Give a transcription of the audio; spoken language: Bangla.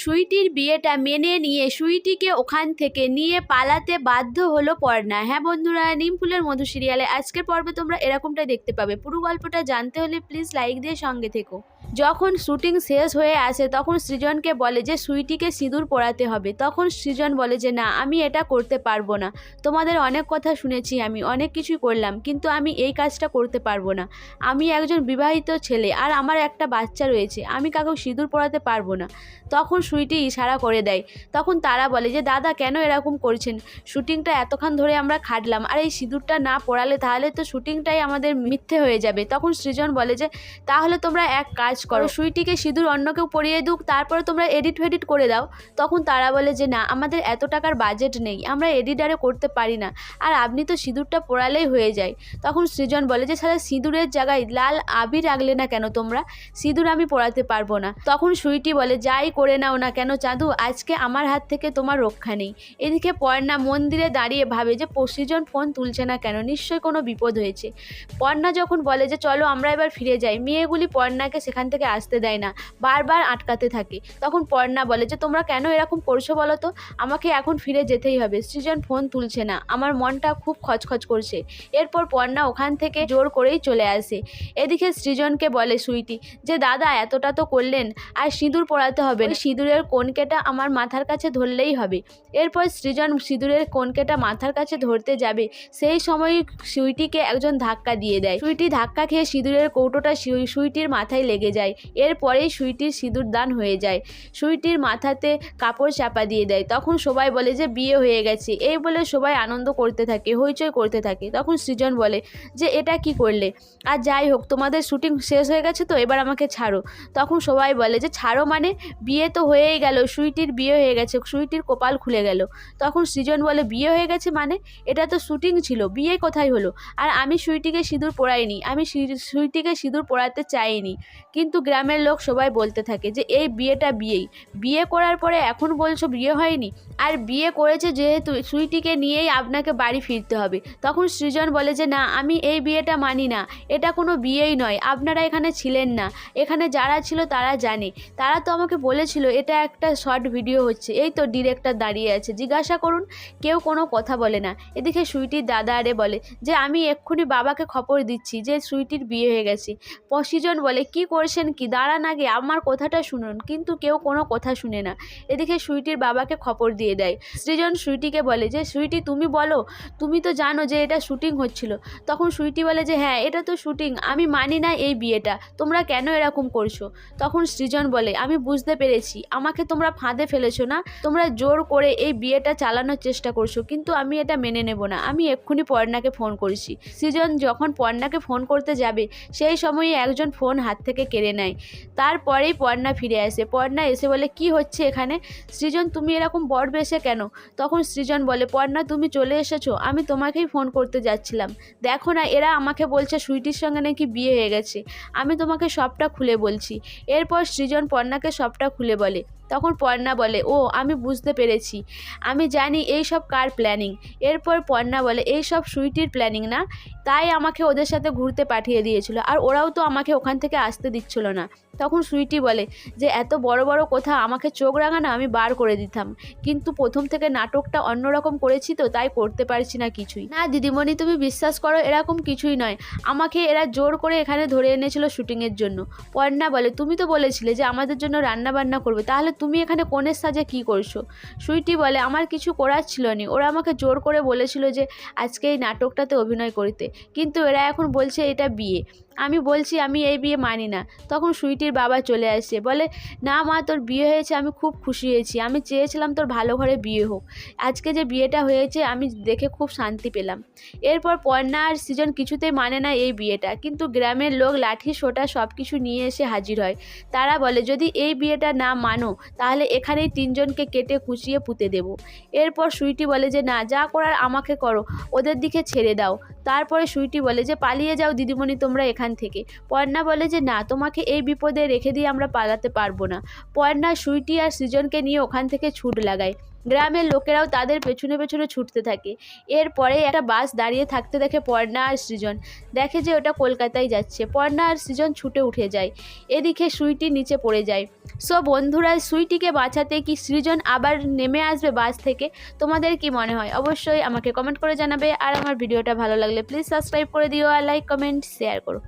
সুইটির বিয়েটা মেনে নিয়ে সুইটিকে ওখান থেকে নিয়ে পালাতে বাধ্য হলো পর্ণা। হ্যাঁ বন্ধুরা নিমফুলের মধু সিরিয়ালে আজকের পর্বে তোমরা এরকমটাই দেখতে পাবে। পুরো গল্পটা জানতে হলে প্লিজ লাইক দিয়ে সঙ্গে থেকো। যখন শুটিং শেষ হয়ে আসে, তখন সৃজনকে বলে যে, সুইটিকে সিঁদুর পরাতে হবে। তখন সৃজন বলে যে, না, আমি এটা করতে পারব না। তোমাদের অনেক কথা শুনেছি আমি, অনেক কিছুই করলাম, কিন্তু আমি এই কাজটা করতে পারব না। আমি একজন বিবাহিত ছেলে আর আমার একটা বাচ্চা রয়েছে, আমি কাউকে সিঁদুর পরাতে পারব না। তখন সুইটি ইশারা করে দেয়। তখন তারা বলে যে, দাদা, কেন এরকম করছেন? শুটিংটা এতক্ষণ ধরে আমরা খাটলাম, আর এই সিঁদুরটা না পড়ালে তাহলে তো শুটিংটাই আমাদের মিথ্যে হয়ে যাবে। তখন সৃজন বলে যে, তাহলে তোমরা এক কাজ করো। সুইটিকে সিঁদুর অন্য কেউ পরিয়ে দুক তারপরে তোমরা এডিট ফেডিট করে দাও। তখন তারা বলে যে না আমাদের এত টাকার বাজেট নেই আমরা এডিটারে করতে পারি না। আর আপনি তো সিঁদুরটা পড়ালেই হয়ে যায়। তখন সৃজন বলে যে সারা সিঁদুরের জায়গায় লাল আবির রাখলে না কেন তোমরা? সিঁদুর আমি পড়াতে পারব না। তখন সুইটি বলে যাই করে নাও না কেন চাঁদু আজকে আমার হাত থেকে তোমার রক্ষা নেই। এদিকে পর্ণা মন্দিরে দাঁড়িয়ে ভাবে যে সৃজন ফোন তুলছে না কেন? নিশ্চয়ই কোনো বিপদ হয়েছে। পর্ণা যখন বলে যে চলো আমরা এবার ফিরে যাই। মেয়েগুলি পর্ণাকে সেখান থেকে আসতে দেয় না, বারবার আটকাতে থাকে। তখন পর্ণা বলে যে, তোমরা কেন এরকম করছ বলো তো? আমাকে এখন ফিরে যেতেই হবে। সৃজন ফোন তুলছে না। আমার মনটা খুব খচখচ করছে। এরপর পর্ণা ওখান থেকে জোর করেই চলে আসে। এদিকে সৃজনকে বলে সুইটি যে, দাদা, এতটা তো করলেন। আর সিঁদুর পরাতে হবে সিঁদুরের কোনকেটা আমার মাথার কাছে ধরলেই হবে। এরপর সৃজন সিঁদুরের কোনকেটা মাথার কাছে ধরতে যাবে, সেই সময় সুইটিকে একজন ধাক্কা দিয়ে দেয়। সুইটি ধাক্কা খেয়ে সিঁদুরের কৌটোটা সুইটির মাথায় লেগে যায়। এরপরেই সুইটির সিঁদুর দান হয়ে যায়। সুইটির মাথাতে কাপড় চাপা দিয়ে দেয়। তখন সবাই বলে যে, বিয়ে হয়ে গেছে। এই বলে সবাই আনন্দ করতে থাকে, হইচই করতে থাকে। তখন সৃজন বলে যে, এটা কি করলে? আর যাই হোক, তোমাদের শুটিং শেষ হয়ে গেছে তো, এবার আমাকে ছাড়ো। তখন সবাই বলে যে, ছাড়ো মানে? বিয়ে তো হয়েই গেল, সুইটির বিয়ে হয়ে গেছে, সুইটির কপাল খুলে গেল। তখন সৃজন বলে, বিয়ে হয়ে গেছে মানে? এটা তো শুটিং ছিল, বিয়ে কোথায় হলো? আর আমি সুইটিকে সিঁদুর পরাইনি, আমি সুইটিকে সিঁদুর পরাতে চাইনি। কিন্তু গ্রামের লোক সবাই বলতে থাকে যে, এই বিয়েটা বিয়েই। বিয়ে করার পরে এখন বলছো বিয়ে হয়নি? আর বিয়ে করেছে যেহেতু, সুইটিকে নিয়েই আপনাকে বাড়ি ফিরতে হবে। তখন সৃজন বলে যে, না, আমি এই বিয়েটা মানি না। এটা কোনো বিয়েই নয়। আপনারা এখানে ছিলেন না। এখানে যারা ছিল তারা জানে। তারা তো আমাকে বলেছিল, এটা একটা শর্ট ভিডিও হচ্ছে। এই তো ডিরেক্টর দাঁড়িয়ে আছে। জিজ্ঞাসা করুন, কেউ কোনো কথা বলে না। এদিকে সুইটির দাদা আরে বলে যে, আমি এক্ষুনি বাবাকে খবর দিচ্ছি যে, সুইটির বিয়ে হয়ে গেছে। পশিজন বলে, কি করছেন কি, দাঁড়ান আগে, আমার কথাটা শুনুন। কিন্তু কেউ কোনো কথা শুনে না। এদিকে সুইটির বাবাকে খবর দিয়ে দেয়। সৃজন সুইটিকে বলে যে, সুইটি, তুমি বলো, তুমি তো জানো যে এটা শুটিং হচ্ছিল। তখন সুইটি বলে যে হ্যাঁ এটা তো শুটিং, আমি মানি না এই বিয়েটা, তোমরা কেন এরকম করছ? তখন সৃজন বলে, আমি বুঝতে পেরেছি, আমাকে তোমরা ফাঁদে ফেলেছো না, তোমরা জোর করে এই বিয়েটা চালানোর চেষ্টা করছ, কিন্তু আমি এটা মেনে নেব না, আমি এক্ষুনি পর্ণাকে ফোন করছি। সৃজন যখন পর্ণাকে ফোন করতে যাবে, সেই সময়ে একজন ফোন হাত থেকে কেড়ে নেয়। তারপরেই পর্ণা ফিরে আসে। পর্ণা এসে বলে, কি হচ্ছে এখানে? সৃজন, তুমি এরকম বর বেসে কেন? তখন সৃজন বলে, পর্ণা, তুমি চলে এসেছ। আমি তোমাকেই ফোন করতে যাচ্ছিলাম। দেখো না, এরা আমাকে বলছে সুইটির সঙ্গে নাকি বিয়ে হয়ে গেছে। আমি তোমাকে সবটা খুলে বলছি। এরপর সৃজন পর্ণাকে সবটা খুলে বলে তখন পর্ণা বলে, ও, আমি বুঝতে পেরেছি। আমি জানি এই সব কার প্ল্যানিং। এরপর পর্ণা বলে, এই সব সুইটির প্ল্যানিং না। তাই আমাকে ওদের সাথে ঘুরতে পাঠিয়ে দিয়েছিল, আর ওরাও তো আমাকে ওখান থেকে আসতে দিচ্ছিল না। তখন সুইটি বলে, যে এত বড় বড় কথা আমাকে চোখ রাঙানো আমি বার করে দিতাম। কিন্তু প্রথম থেকে নাটকটা অন্যরকম করেছি তো, তাই করতে পারছি না কিছুই। না, দিদিমণি, তুমি বিশ্বাস করো, এরকম কিছুই নয়। আমাকে এরা জোর করে এখানে ধরে এনেছিল শুটিংয়ের জন্য। পর্ণা বলে, তুমি তো বলেছিলে যে আমাদের জন্য রান্না বান্না করবে, তাহলে তুমি এখানে কনের সাজে কি করছ? সুইটি বলে, আমার কিছু করার ছিল না। ওরা আমাকে জোর করে বলেছিল যে, আজকে এই নাটকটাতে অভিনয় করিতে। কিন্তু এরা এখন বলছে, এটা বিয়ে। আমি বলছি, আমি এই বিয়ে মানি না। তখন সুইটির বাবা চলে আসে, বলে, না মা, তোর বিয়ে হয়েছে, আমি খুব খুশি হয়েছি। আমি চেয়েছিলাম তোর ভালো ঘরে বিয়ে হোক। আজকে যে বিয়েটা হয়েছে, আমি দেখে খুব শান্তি পেলাম। এরপর পর্ণা আর সৃজন কিছুতেই মানে না এই বিয়েটা। কিন্তু গ্রামের লোক লাঠি, সোটা সব কিছু নিয়ে এসে হাজির হয়। তারা বলে, যদি এই বিয়েটা না মানো, তাহলে এখানেই তিনজনকে কেটে কুচিয়ে পুঁতে দেব। এরপর সুইটি বলে যে, না, যা করার আমাকে করো, ওদের দিকে ছেড়ে দাও। তারপরে সুইটি বলে যে, পালিয়ে যাও দিদিমণি, তোমরা এখান থেকে। পর্ণা বলে যে, না, তোমাকে এই বিপদে রেখে দিয়ে আমরা পালাতে পারব না। পর্ণা সুইটি আর সৃজনকে নিয়ে ওখান থেকে ছুট লাগায়। গ্রামের লোকেরাও তাদের পেছনে পেছনে ছুটতে থাকে। এরপরে একটা বাস দাঁড়িয়ে থাকতে দেখে পর্ণা আর সৃজন দেখে যে ওটা কলকাতায় যাচ্ছে। পর্ণা আর সৃজন ছুটে উঠে যায়। এদিকে সুইটি নিচে পড়ে যায়। সো বন্ধুরা, সুইটিকে বাঁচাতে কি সৃজন আবার নেমে আসবে বাস থেকে? তোমাদের কি মনে হয়? অবশ্যই আমাকে কমেন্ট করে জানাবে। আর আমার ভিডিওটা ভালো লাগলে প্লিজ সাবস্ক্রাইব করে দিও আর লাইক কমেন্ট শেয়ার করো।